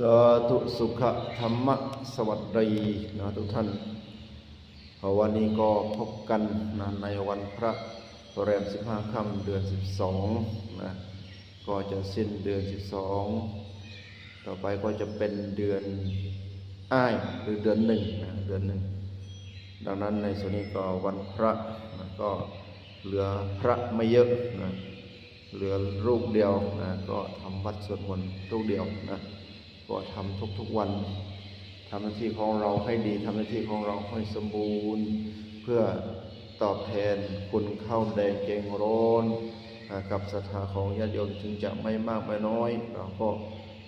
สาธุสุขธรรมสวัสดีนะทุกท่านวันนี้ก็พบกันนะในวันพระแรมสิบห้าค่ำเดือนสิบสองนะ ก็จะสิ้นเดือนสิบสองต่อไปก็จะเป็นเดือนอ้ายหรือเดือนหนึ่งนะเดือนหนึ่ง ดังนั้นในส่วนนี้ก็วันพระนะก็เหลือพระไม่เยอะนะ เหลือรูปเดียวนะ ก็ทำวัดสวดมนต์รูปเดียวนะ ก็ทำทุกๆวันทำหน้าที่ของเราให้ดีทำหน้าที่ของเราให้สมบูรณ์ เพื่อตอบแทนคุณเข้าแดงเกงร้อนกับศรัทธาของญาติโยมจึงจะไม่มากไม่น้อย เราก็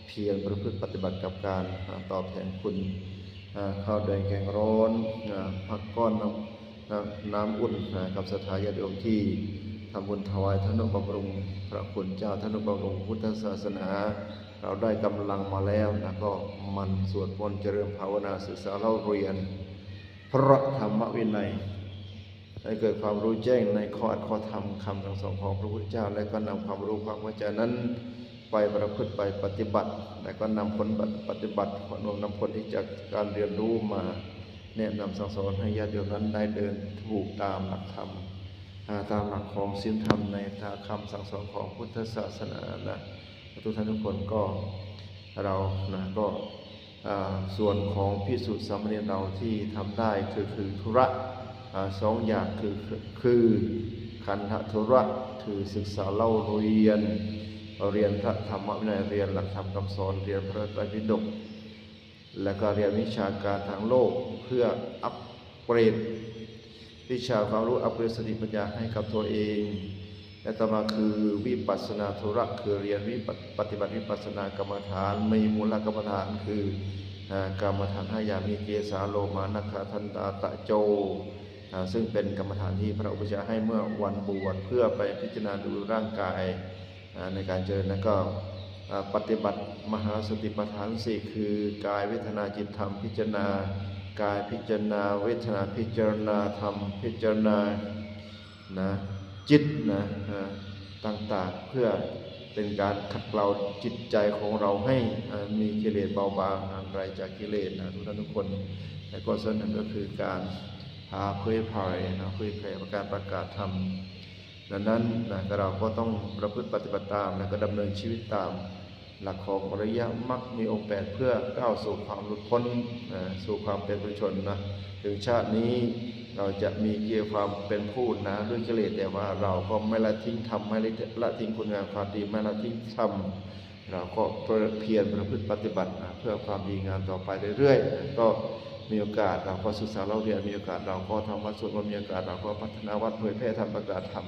เพียรประพฤติปฏิบัติกับการตอบแทนคุณข้าวแดงแกงร้อนผักก้อนน้ำน้ำอุ่นกับสถาญาติโยมที่ทำบุญถวายธนุบำรุง พระคุณเจ้าธนุบำรุงพุทธศาสนา เราได้กำลังมาแล้วนะก็มันสวดมนต์เจริญภาวนาศึกษาเล่าเรียน พระธรรมวินัยให้เกิดความรู้แจ้งในข้ออัดข้อธรรมคำสั่งสอนของพระพุทธเจ้า และก็นำความรู้ความเข้าใจนั้นไปประพฤติไปปฏิบัติ และก็นำผลปฏิบัติผลนำผลที่จากการเรียนรู้มาแนะนำสั่งสอนให้ญาติโยมนั้นได้เดินถูกตามหลักธรรมตามหลักของศีลธรรมในทางคำสั่งสอนของพุทธศาสนานะ ทุกท่านทุกคนก็เรานะก็ส่วนของพิสุทธิสามเณรเราที่ทำได้คือคือธุระสองอย่างคือคือคันธทุระคือศึกษาเล่าเรียน เรียนพระธรรมวินัยเรียนหลักธรรมคำสอนเรียนพระไตรปิฎกและก็เรียนวิชาการทางโลกเพื่ออัปเกรดวิชาความรู้อัปเกรดสติปัญญาให้กับตัวเอง และต่อมาคือวิปัสนาธุระคือเรียนวิปปฏิบัติวิปัสนากรรมฐานมีมูลกรรมฐานคือกรรมฐานห้าอย่างมีเกสาโลมานัคาทันตาตะโจ ซึ่งเป็นกรรมฐานที่พระอุปชาให้เมื่อวันบวชเพื่อไปพิจารณาดูร่างกายในการเจริญแล้วก็ปฏิบัติมหาสติปัฏฐานสี่คือกายเวทนาจิตธรรมพิจารณากายพิจารณาเวทนาพิจารณาธรรมพิจารณานะ จิตนะต่างๆ เพื่อเป็นการขัดเกลาจิตใจของเราให้มีกิเลสเบาบางห่างไกลจากกิเลสนะทุกท่านทุกคนและก็ส่วนหนึ่งก็คือการพาเผยแผ่นะเผยแผ่ประการประกาศธรรมดังนั้นนะเราก็ต้องประพฤติปฏิบัติตามและก็ดำเนินชีวิตตาม หลักของอริยมรรคมีองค์แปดเพื่อก้าวสู่ความหลุดพ้นนะสู่ความเป็นผู้ชนนะถึงชาตินี้เราจะมีเกียรติความเป็นผู้นะด้วยกิเลสแต่ว่าเราก็ไม่ละทิ้งธรรมไม่ละทิ้งคุณงามความดีไม่ละทิ้งธรรมเราก็เพียรประพฤติปฏิบัตินะเพื่อความดีงามต่อไปเรื่อยๆก็มีโอกาสเราก็ศึกษาเราเรียนมีโอกาสเราก็ทำวัดสวดมนต์มีโอกาสเราก็พัฒนาวัดเผยแพร่ทำประกาศธรรม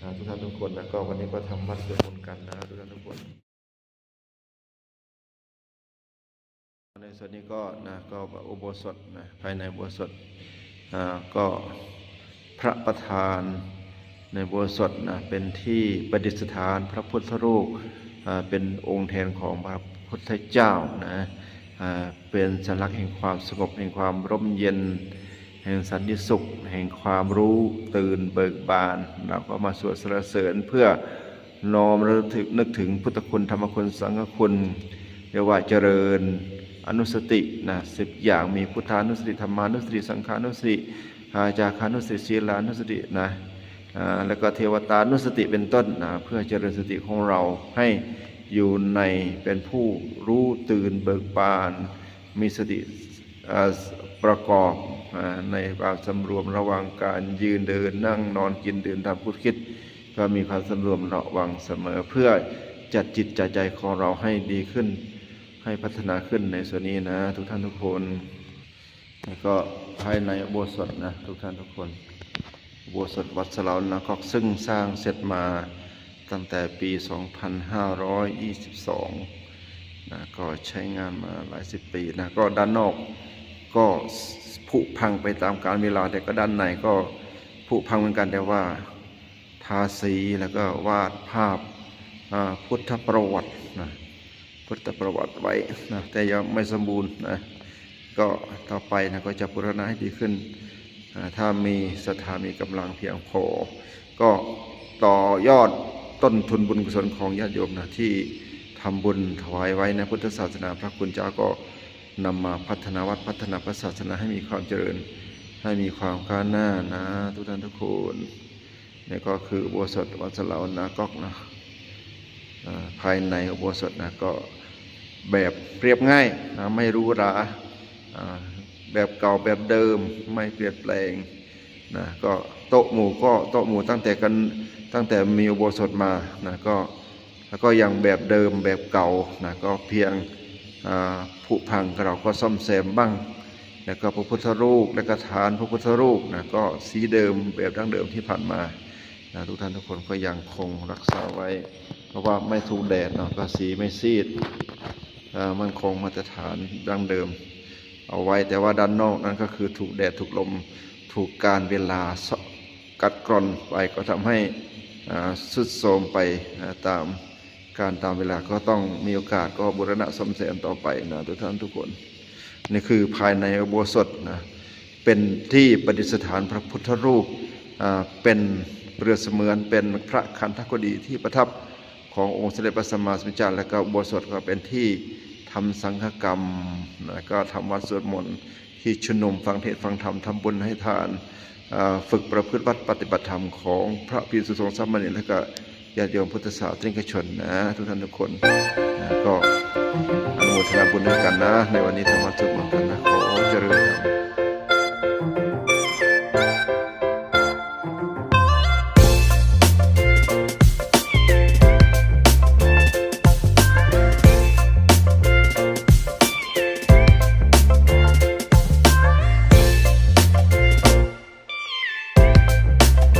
นะทุกท่านทุกคนนะก็วันนี้ก็ทำวัดสวดมนต์กันนะทุกท่านทุกคน ในส่วนนี้ก็นะก็อุโบสถนะภายในอุโบสถอ่าก็พระประธานในอุโบสถนะเป็นที่ประดิษฐานพระพุทธรูปอ่าเป็นองค์แทนของพระพุทธเจ้านะอ่าเป็นสัญลักษณ์แห่งความสงบแห่งความร่มเย็น แห่งสันติสุข แห่งความรู้ตื่นเบิกบานเราก็มาสวดสรรเสริญเพื่อน้อมระลึกนึกถึงพุทธคุณธรรมคุณสังฆคุณเรียกว่าเจริญ อนุสตินะสิบอย่างมีพุทธานุสติธรรมานุสติ สังขานุสติอาจาคานุสติศีลานุสตินะแล้วก็เทวตานุสติเป็นต้นนะเพื่อเจริญสติของเราให้อยู่ในเป็นผู้รู้ตื่นเบิกบาน มีสติประกอบในความสำรวมระวังการยืนเดินนั่งนอนกินดื่มทำพูดคิด ก็มีความสำรวมระวังเสมอเพื่อจัดจิตจัดใจของเราให้ดีขึ้น ให้พัฒนาขึ้นในส่วนนี้นะ ทุกท่านทุกคน แล้วก็ภายในโบสถ์นะทุกท่านทุกคนโบสถ์วัดสลาวนะก็ซึ่งสร้างเสร็จมาตั้งแต่ปี 2522 นะก็ใช้งานมาหลายสิบปีนะก็ด้านนอกก็ผุพังไปตามกาลเวลาแต่ก็ด้านในก็ผุพังเหมือนกันแต่ว่าทาสีแล้วก็วาดภาพพุทธประวัตินะ พุทธประวัติไว้นะแต่ยังไม่สมบูรณ์นะก็ต่อไปนะก็จะบูรณะให้ดีขึ้นอ่าถ้ามีศรัทธามีกำลังเพียงพอ ก็ต่อยอดต้นทุนบุญกุศลของญาติโยมนะที่ทำบุญถวายไว้ในพุทธศาสนาพระคุณเจ้าก็นำมาพัฒนาวัดพัฒนาพระศาสนาให้มีความเจริญ ให้มีความก้าวหน้านะทุกท่านทุกคนนี่ก็คืออุโบสถวัดสลาวนาก๊อกนะอ่าภายในอุโบสถนะก็ แบบเรียบง่ายนะไม่รู้ราแบบเก่าแบบเดิมไม่เปลี่ยนแปลงนะก็โต๊ะหมู่ก็โต๊ะหมู่ตั้งแต่กันตั้งแต่มีอุโบสถมานะก็แล้วก็ยังแบบเดิมแบบเก่านะก็เพียงผุพังเราก็ซ่อมแซมบ้าง แล้วก็พระพุทธรูปและก็ฐานพระพุทธรูปนะก็สีเดิมแบบดั้งเดิมที่ผ่านมานะทุกท่านทุกคนก็ยังคงรักษาไว้ เพราะว่าไม่ถูกแดดเนาะก็สีไม่ซีด มันคงมาตรฐานดั้งเดิม เอาไว้แต่ว่าด้านนอกนั้นก็คือถูกแดดถูกลมถูกการเวลาสกัดกร่อนไปก็ทำให้สุดโทมไปตามการตามเวลาก็ต้องมีโอกาสก็บูรณะซ่อมแซมต่อไปนะทุกท่านทุกคนนี่คือภายในอุโบสถนะเป็นที่ประดิษฐานพระพุทธรูปเป็นเปรือเสมือนเป็นพระคันธกดีที่ประทับ ขององค์สมเด็จพระสัมมาสัมพุทธเจ้าและก็อุโบสถก็เป็นที่ทำสังฆกรรมนะก็ทำวัดสวดมนต์ที่ชุมนุมฟังเทศน์ฟังธรรมทำบุญให้ทานฝึกประพฤติวัดปฏิบัติธรรมของพระภิกษุสงฆ์สามเณรและก็ญาติโยมพุทธศาสนิกชนนะทุกท่านทุกคนนะก็อนุโมทนาบุญด้วยกันนะ ในวันนี้ธรรมะสวดมนต์กันนะขอเจริญธรรม